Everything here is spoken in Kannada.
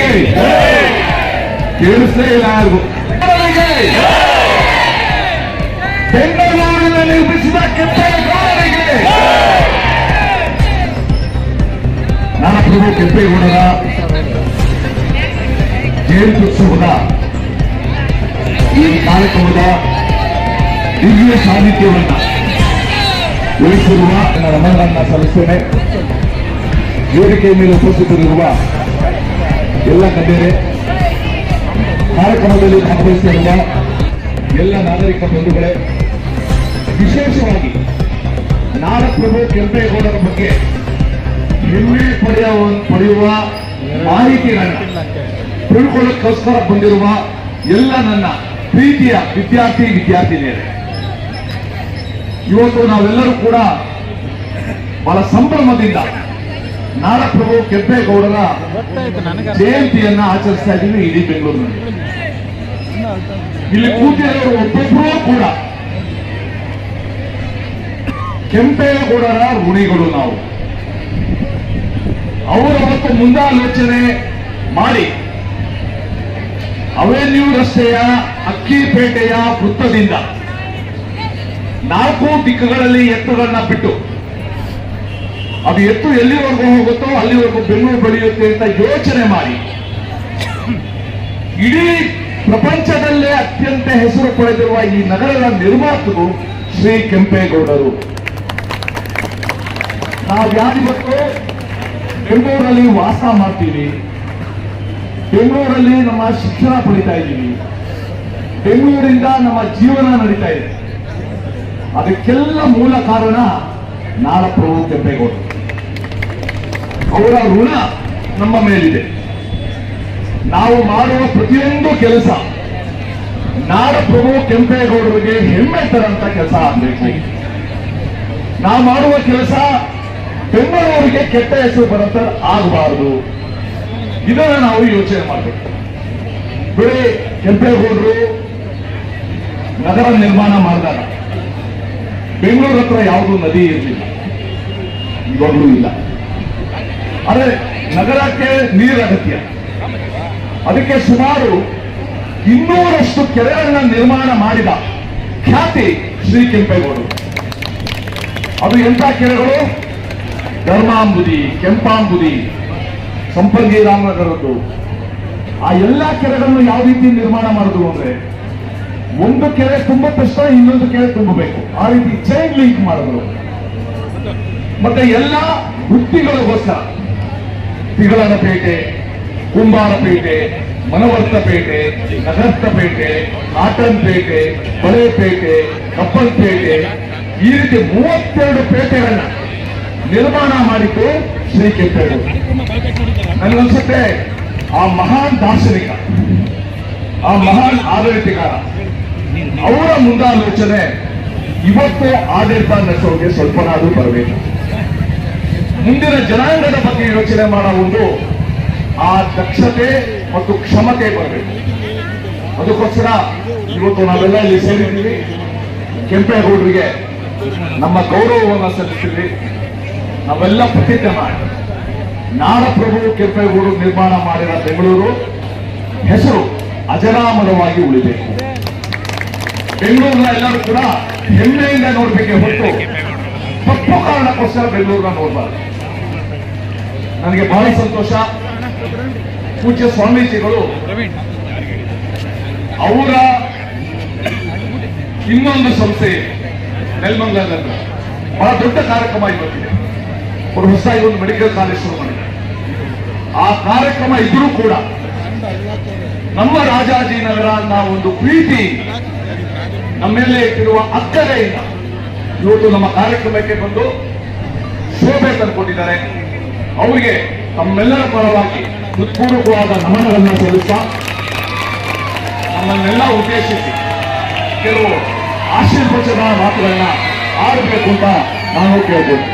ಗೌಡರಿಗೆ ಕೇಳಿಸ್ಲೇ ಇಲ್ಲ ಯಾರಿಗೂ. ಗೌಡರಿಗೆ ಬೆಂಗಳೂರಿನ ನಿರ್ಮಿಸಿದ ಕೆಂಪೇಗೌಡರಿಗೆ. ಪ್ರಭು ಕೆಂಪೇಗೌಡರ ಜಯಂತ್ಯುತ್ಸವದ ಈ ಕಾರ್ಯಕ್ರಮದ ದಿವ್ಯ ಸಾನ್ನಿಧ್ಯವನ್ನ ಉಳಿಸಿರುವ ನನ್ನ ನಮನನ್ನ ಸಲ್ಲಿಸ್ತೇನೆ. ವೇದಿಕೆಯ ಮೇಲೆ ಉಪಸ್ಥಿತರಿರುವ ಎಲ್ಲ ಗಣ್ಯರೇ ಕಾರ್ಯಕ್ರಮದಲ್ಲಿ ಭಾಗವಹಿಸಿರುವ ಎಲ್ಲ ನಾಗರಿಕ ಬಂಧುಗಳೇ, ವಿಶೇಷವಾಗಿ ನಾಡಪ್ರಭು ಕೆಂಪೇಗೌಡರ ಬಗ್ಗೆ ಹೆಮ್ಮೆ ಪಡೆಯುವ ಪಡೆಯುವ ಮಾಹಿತಿಗಳನ್ನು ತಿಳ್ಕೊಳ್ಳೋಕ್ಕೋಸ್ಕರ ಬಂದಿರುವ ಎಲ್ಲ ನನ್ನ ಪ್ರೀತಿಯ ವಿದ್ಯಾರ್ಥಿ, ವಿದ್ಯಾರ್ಥಿನಿಯರೇ. ಇವತ್ತು ನಾವೆಲ್ಲರೂ ಕೂಡ ಬಹಳ ಸಂಭ್ರಮದಿಂದ ನಾಡಪ್ರಭು ಕೆಂಪೇಗೌಡರ ಜಯಂತಿಯನ್ನ ಆಚರಿಸ್ತಾ ಇದ್ದೀವಿ ಇಡೀ ಬೆಂಗಳೂರಿನಲ್ಲಿ. ಇಲ್ಲಿ ಕೂತಿರೋ ಒಬ್ಬೊಬ್ಬರೂ ಕೂಡ. ಕೆಂಪೇಗೌಡರ ಋಣಿಗಳು ನಾವು. ಅವರ ಮತ್ತು ಮುಂದಾಲೋಚನೆ ಮಾಡಿ ಅವೆನ್ಯೂ ರಸ್ತೆಯ ಅಕ್ಕಿಪೇಟೆಯ ವೃತ್ತದಿಂದ ನಾಲ್ಕು ದಿಕ್ಕುಗಳಲ್ಲಿ ಎತ್ತುಗಳನ್ನ ಬಿಟ್ಟು ಅದು ಎತ್ತು ಎಲ್ಲಿವರೆಗೂ ಹೋಗುತ್ತೋ ಅಲ್ಲಿವರೆಗೂ ಬೆನ್ನು ಬೆಳೆಯುತ್ತೆ ಅಂತ ಯೋಚನೆ ಮಾಡಿ. ಇಡೀ ಪ್ರಪಂಚದಲ್ಲೇ ಅತ್ಯಂತ ಹೆಸರು ಪಡೆದಿರುವ ಈ ನಗರದ ನಿರ್ಮಾತೃರು ಶ್ರೀ ಕೆಂಪೇಗೌಡರು. ನಾವು ಯಾರಿವತ್ತು ಬೆಂಗಳೂರಲ್ಲಿ ವಾಸ ಮಾಡ್ತೀವಿ, ಬೆಂಗಳೂರಲ್ಲಿ ನಮ್ಮ ಶಿಕ್ಷಣ ಪಡಿತಾ ಇದ್ದೀವಿ, ಬೆಂಗಳೂರಿಂದ ನಮ್ಮ ಜೀವನ ನಡೀತಾ ಇದೆ. ಅದಕ್ಕೆಲ್ಲ ಮೂಲ ಕಾರಣ ನಾಡಪ್ರಭು ಕೆಂಪೇಗೌಡರು ಅವರ ಋಣ ನಮ್ಮ ಮೇಲಿದೆ. ನಾವು ಮಾಡುವ ಪ್ರತಿಯೊಂದು ಕೆಲಸ ನಾಡಪ್ರಭು ಕೆಂಪೇಗೌಡರಿಗೆ ಹೆಮ್ಮೆ ತರಂತ ಕೆಲಸ ಆಗಬೇಕು. ನಾವು ಮಾಡುವ ಕೆಲಸ ಬೆಂಗಳೂರಿಗೆ ಕೆಟ್ಟ ಹೆಸರು ಬರಂತ ಆಗಬಾರದು. ಇದನ್ನ ನಾವು ಯೋಚನೆ ಮಾಡಬೇಕು. ಬಿಡಿ ಕೆಂಪೇಗೌಡರು ನಗರ ನಿರ್ಮಾಣ ಮಾಡಿದಾಗ ಬೆಂಗಳೂರು ಹತ್ರ ಯಾವುದೂ ನದಿ ಇರಲಿಲ್ಲ. ಇವಾಗಲೂ ಇಲ್ಲ. ಆದರೆ ನಗರಕ್ಕೆ ನೀರು ಅಗತ್ಯ. ಅದಕ್ಕೆ ಸುಮಾರು ಇನ್ನೂರಷ್ಟು ಕೆರೆಗಳನ್ನ ನಿರ್ಮಾಣ ಮಾಡಿದ ಖ್ಯಾತಿ ಶ್ರೀ ಕೆಂಪೇಗೌಡರು. ಅದು ಎಂಥ ಕೆರೆಗಳು? ಧರ್ಮಾಂಬುದಿ, ಕೆಂಪಾಂಬುದಿ ಸಂಪಂಗಿ ರಾಮನಗರದ್ದು. ಆ ಎಲ್ಲಾ ಕೆರೆಗಳನ್ನು ಯಾವ ರೀತಿ ನಿರ್ಮಾಣ ಮಾಡಿದ್ರು ಅಂದ್ರೆ ಒಂದು ಕೆರೆ ತುಂಬ ತಕ್ಷಣ ಇನ್ನೊಂದು ಕೆರೆ ತುಂಬಬೇಕು. ಆ ರೀತಿ ಚೈನ್ ಲಿಂಕ್ ಮಾಡಿದ್ರು. ಮತ್ತೆ ಎಲ್ಲ ವೃತ್ತಿಗಳಿಗೋಸ್ಕರ ತಿಗಳನಪೇಟೆ, ಕುಂಬಾರಪೇಟೆ, ಮನವರ್ತಪೇಟೆ, ನಗರಸ್ಥಪೇಟೆ ಪೇಟೆ ಬಳೆಪೇಟೆ ಕಪ್ಪಲ್ಪೇಟೆ ಈ ರೀತಿ ಮೂವತ್ತೆರಡು ಪೇಟೆಗಳನ್ನ ನಿರ್ಮಾಣ ಮಾಡಿದ್ದು ಶ್ರೀ ಕೆಂಪೇಗೌಡ. ನನಗನ್ಸುತ್ತೆ, ಆ ಮಹಾನ್ ದಾರ್ಶನಿಕ, ಆ ಮಹಾನ್ ಆಡಳಿತಗಾರ, ಅವರ ಮುಂದಾಲೋಚನೆ ಇವತ್ತು ಆಡಳಿತ ನಡೆಸೋಕೆ ಸ್ವಲ್ಪನಾದರೂ ಬರಬೇಕು. ಮುಂದಿನ ಜನಾಂಗದ ಬಗ್ಗೆ ಯೋಚನೆ ಮಾಡೋ ಒಂದು ಆ ದಕ್ಷತೆ ಮತ್ತು ಕ್ಷಮತೆ ಬರಬೇಕು. ಅದಕ್ಕೋಸ್ಕರ ಇವತ್ತು ನಾವೆಲ್ಲ ಇಲ್ಲಿ ಸೇರಿದ್ದೀವಿ. ಕೆಂಪೇಗೌಡರಿಗೆ ನಮ್ಮ ಗೌರವವನ್ನು ಸಲ್ಲಿಸಿದ್ವಿ ನಾವೆಲ್ಲ ಪ್ರತಿಜ್ಞೆ ಮಾಡಿ. ನಾಡಪ್ರಭು ಕೆಂಪೇಗೌಡರು ನಿರ್ಮಾಣ ಮಾಡಿದ ಬೆಂಗಳೂರು ಹೆಸರು ಅಜರಾಮರವಾಗಿ ಉಳಿಬೇಕು. ಬೆಂಗಳೂರಿನ ಎಲ್ಲರೂ ಕೂಡ ಹೆಮ್ಮೆಯಿಂದ ನೋಡ್ಬೇಕೆ ಹೊರತು ತಪ್ಪು ಕಾರಣಕ್ಕೋಸ್ಕರ ಬೆಂಗಳೂರನ್ನ ನೋಡಬಾರ್ದು. ನನಗೆ ಬಹಳ ಸಂತೋಷ. ಪೂಜ್ಯ ಸ್ವಾಮೀಜಿಗಳು, ಅವರ ಇನ್ನೊಂದು ಸಂಸ್ಥೆ, ನೆಲಮಂಗಲದಲ್ಲಿ. ಬಹಳ ದೊಡ್ಡ ಕಾರ್ಯಕ್ರಮ ಇವತ್ತಿದೆ. ಅವರು ಹೊಸ ಒಂದು ಮೆಡಿಕಲ್ ಕಾಲೇಜ್ ಶುರು ಮಾಡಿದ್ದಾರೆ. ಆ ಕಾರ್ಯಕ್ರಮ ಇದ್ರೂ ಕೂಡ ನಮ್ಮ ರಾಜಾಜಿನಗರ ಒಂದು ಪ್ರೀತಿ ನಮ್ಮೆಲ್ಲೇ ಇಟ್ಟಿರುವ ಅಕ್ಕರೆಯಿಂದ ಇವತ್ತು ನಮ್ಮ ಕಾರ್ಯಕ್ರಮಕ್ಕೆ ಬಂದು ಶೋಭೆ ತಂದುಕೊಟ್ಟಿದ್ದಾರೆ. ಅವರಿಗೆ ತಮ್ಮೆಲ್ಲರ ಪರವಾಗಿ ಹೃತ್ಪೂರ್ವಕವಾದ ನಮನಗಳನ್ನು ಸಲ್ಲಿಸ್ತಾ ನಮ್ಮನ್ನೆಲ್ಲ ಉದ್ದೇಶಿಸಿ ಕೆಲವು ಆಶೀರ್ವಚನ ಮಾತುಗಳನ್ನ ಆಡಬೇಕು ಅಂತ ನಾನು ಕೇಳ್ಬೋದು.